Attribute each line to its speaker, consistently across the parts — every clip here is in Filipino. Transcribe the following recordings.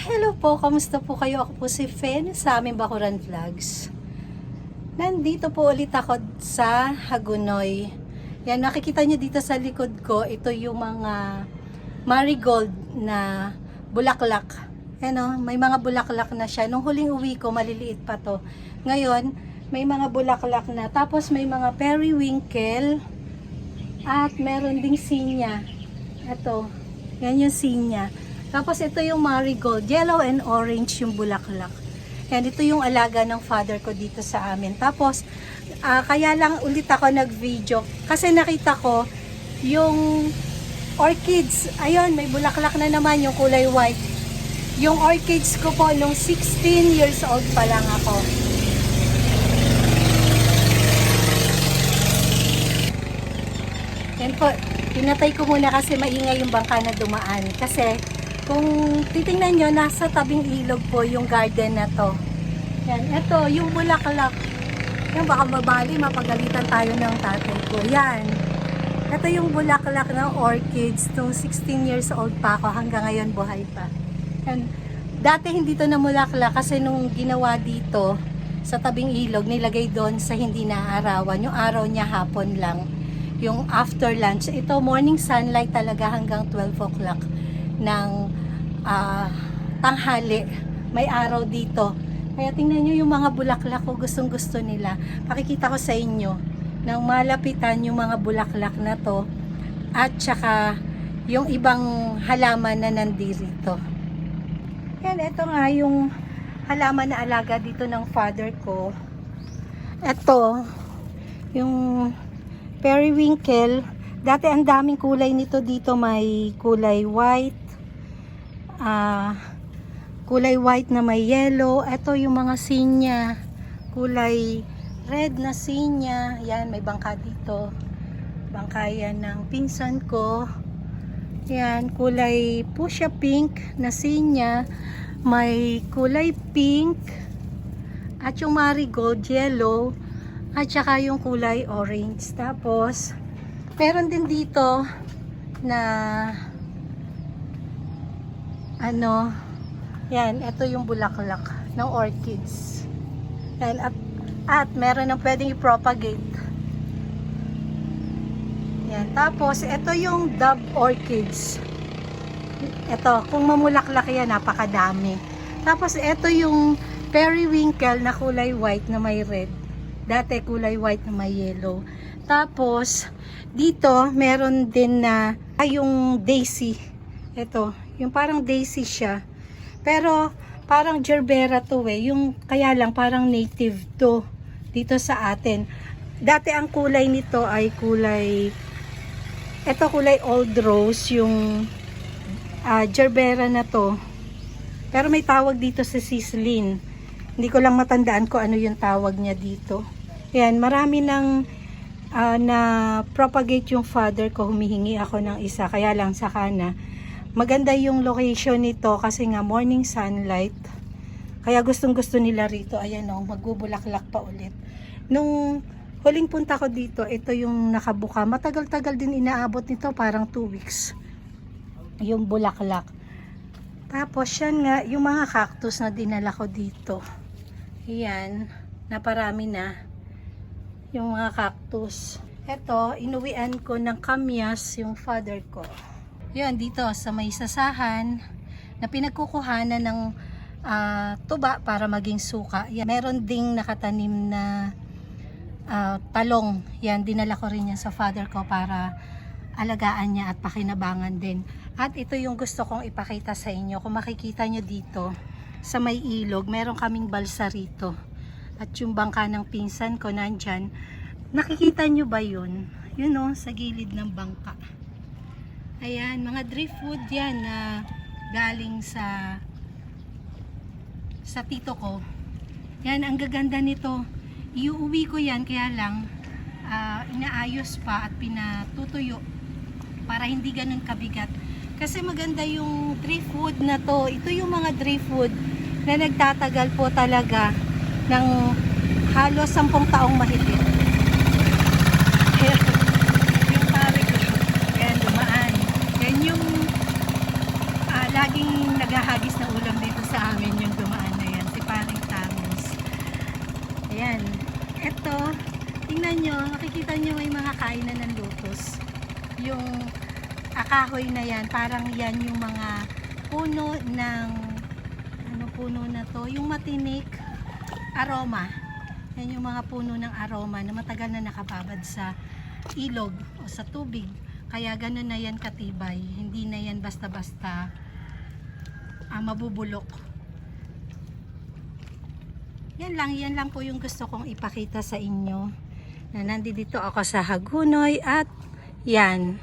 Speaker 1: Hello po, kamusta po kayo? Ako po si Fen sa aming Bakuran Vlogs. Nandito po ulit ako sa Hagunoy. Yan, nakikita nyo dito sa likod ko, ito yung mga marigold na bulaklak. Yan o, may mga bulaklak na siya. Nung huling uwi ko, maliliit pa to. Ngayon, may mga bulaklak na. Tapos may mga periwinkle at meron ding sinya. Ito, yan yung sinya. Tapos ito yung marigold, yellow and orange yung bulaklak. Yan, ito yung alaga ng father ko dito sa amin. Tapos, ah, kaya lang ulit ako nag-video kasi nakita ko yung orchids. Ayun, may bulaklak na naman yung kulay white. Yung orchids ko po nung 16 years old pa lang ako. Yan po, pinatay ko muna kasi maingay yung bangka na dumaan. Kasi kung titingnan nyo, nasa tabing ilog po yung garden na to. Yan, ito, yung bulaklak. Yan, baka mabali, mapagalitan tayo ng tatay ko. Yan. Ito yung bulaklak ng orchids. Nung 16 years old pa ako, hanggang ngayon buhay pa. Yan. Dati hindi to namulaklak kasi nung ginawa dito sa tabing ilog, nilagay doon sa hindi naaarawan. Yung araw niya hapon lang. Yung after lunch. Ito, morning sunlight talaga hanggang 12 o'clock ng ah, tanghali. May araw dito. Kaya tingnan nyo yung mga bulaklak ko, gustong gusto nila. Pakikita ko sa inyo nang malapitan yung mga bulaklak na to at saka yung ibang halaman na nandito. Yan, ito nga yung halaman na alaga dito ng father ko. Ito, yung periwinkle. Dati ang daming kulay nito dito. May kulay white, ah, kulay white na may yellow. Ito yung mga sinya. Kulay red na sinya. Yan, may bangka dito. Bangka yan ng pinsan ko. Yan, kulay fuchsia pink na sinya. May kulay pink. At yung marigold yellow. At saka yung kulay orange. Tapos, meron din dito na ano, yan, ito yung bulaklak ng orchids. Yan, at, at meron ng pwedeng i-propagate. Yan, tapos ito yung dove orchids. Ito, kung mamulaklak yan, napakadami. Tapos ito yung periwinkle na kulay white na may red. Dati kulay white na may yellow. Tapos, dito, meron din na ay, yung daisy. Ito, yung parang daisy siya. Pero, parang gerbera to eh. Yung, kaya lang, parang native to dito sa atin. Dati ang kulay nito ay kulay, ito kulay old rose, yung ah, gerbera na to. Pero may tawag dito sa sislin. Hindi ko lang matandaan ko ano yung tawag niya dito. Yan, marami nang ah, na propagate yung father ko. Humihingi ako ng isa. Kaya lang sa kana. Maganda yung location nito kasi nga morning sunlight. Kaya gustong gusto nila rito. Ayan o, magbubulaklak pa ulit. Nung huling punta ko dito, ito yung nakabuka. Matagal-tagal din inaabot nito. Parang 2 weeks. Yung bulaklak. Tapos yan nga, yung mga cactus na dinala ko dito. Ayan, naparami na. Yung mga cactus. Ito, inuwian ko ng kamyas yung father ko. Yan, dito sa may sasahan na pinagkukuhanan ng ah, tuba para maging suka. Yan, meron ding nakatanim na ah, talong. Yan, dinala ko rin yan sa father ko para alagaan niya at pakinabangan din. At ito yung gusto kong ipakita sa inyo. Kung makikita nyo dito, sa may ilog, meron kaming balsa rito. At yung bangka ng pinsan ko nandyan, nakikita nyo ba yun? Yun o, sa gilid ng bangka. Ayan, mga driftwood yan na galing sa sa tito ko. Yan, ang gaganda nito. Iuwi ko yan, kaya lang ah, inaayos pa at pinatutuyo para hindi ganun kabigat. Kasi maganda yung driftwood na to. Ito yung mga driftwood na nagtatagal po talaga ng halos 10 taong mahigit. yung pare ko, laging naghahagis ng ulam dito sa amin yung dumaan na yan, si Paring Tamos. Ayan. Ito, tingnan nyo, nakikita nyo may mga kainan ng lotus. Yung akahoy na yan, parang yan yung mga puno ng, ano puno na to, yung matinik aroma. Yan yung mga puno ng aroma na matagal na nakababad sa ilog o sa tubig. Kaya ganun na yan katibay. Hindi na yan basta-basta ah, mabubulok. Yan lang, yan lang po yung gusto kong ipakita sa inyo. Na nandito ako sa Hagunoy at yan,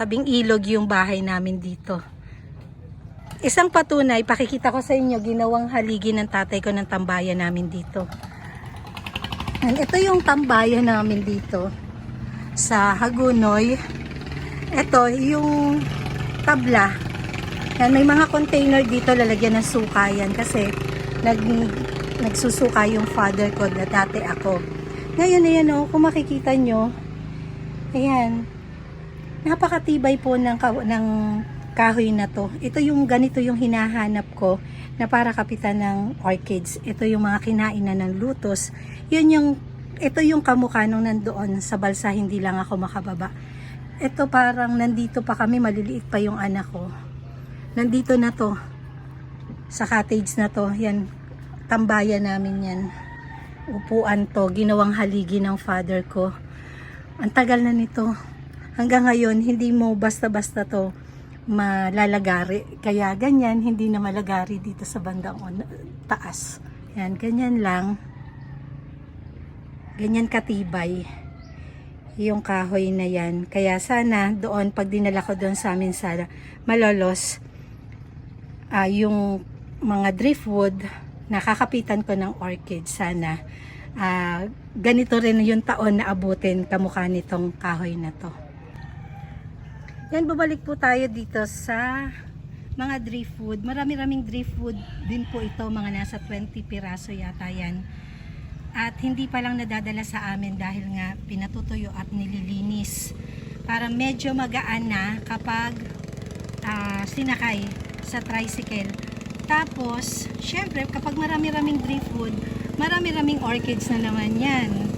Speaker 1: tabing ilog yung bahay namin dito. Isang patunay, pakikita ko sa inyo, ginawang haligi ng tatay ko ng tambayan namin dito. Yan, ito yung tambayan namin dito sa Hagunoy. Ito yung tabla. Yan, may mga container dito lalagyan ng suka yan kasi nag, nagsusuka yung father ko na dati ako. Ngayon, ayan o, kung makikita nyo, ayan, napakatibay po ng, ng kahoy na to. Ito yung ganito yung hinahanap ko na para kapitan ng orchids. Ito yung mga kinainan ng lutos. Yun yung, ito yung kamukha nung nandoon sa balsa, hindi lang ako makababa. Ito parang nandito pa kami, maliliit pa yung anak ko. Nandito na to. Sa cottage na to. Yan, tambayan namin yan. Upuan to, ginawang haligi ng father ko. Ang tagal na nito. Hanggang ngayon, hindi mo basta-basta to malalagari. Kaya ganyan, hindi na malagari dito sa bandang on, taas. Yan, ganyan lang. Ganyan katibay yung kahoy na yan. Kaya sana doon, pag dinala ko doon sa amin sa Malolos, ah, yung mga driftwood, nakakapitan ko ng orchid. Sana ah, ganito rin yung taon na abutin kamukha nitong kahoy na to. Yan, babalik po tayo dito sa mga driftwood. Marami-raming driftwood din po ito, mga nasa 20 piraso yata yan. At hindi pa lang nadadala sa amin dahil nga pinatutuyo at nililinis. Para medyo magaan na kapag ah, sinakay sa tricycle. Tapos, syempre, kapag marami-raming driftwood, marami-raming orchids na naman yan.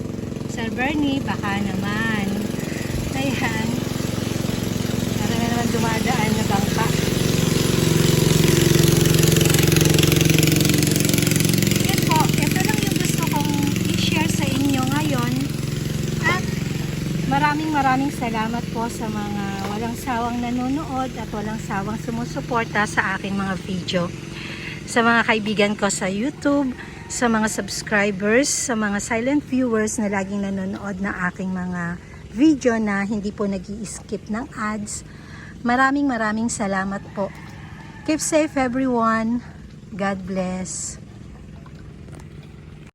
Speaker 1: Sir Bernie, baka naman. Ayan. Marami naman dumadaan na bangka. Yan po, ito lang gusto kong i-share sa inyo ngayon. At maraming maraming salamat po sa mga walang sawang nanonood at walang sawang sumusuporta sa aking mga video. Sa mga kaibigan ko sa YouTube, sa mga subscribers, sa mga silent viewers na laging nanonood ng aking mga video na hindi po nag skip ng ads. Maraming maraming salamat po. Keep safe everyone. God bless.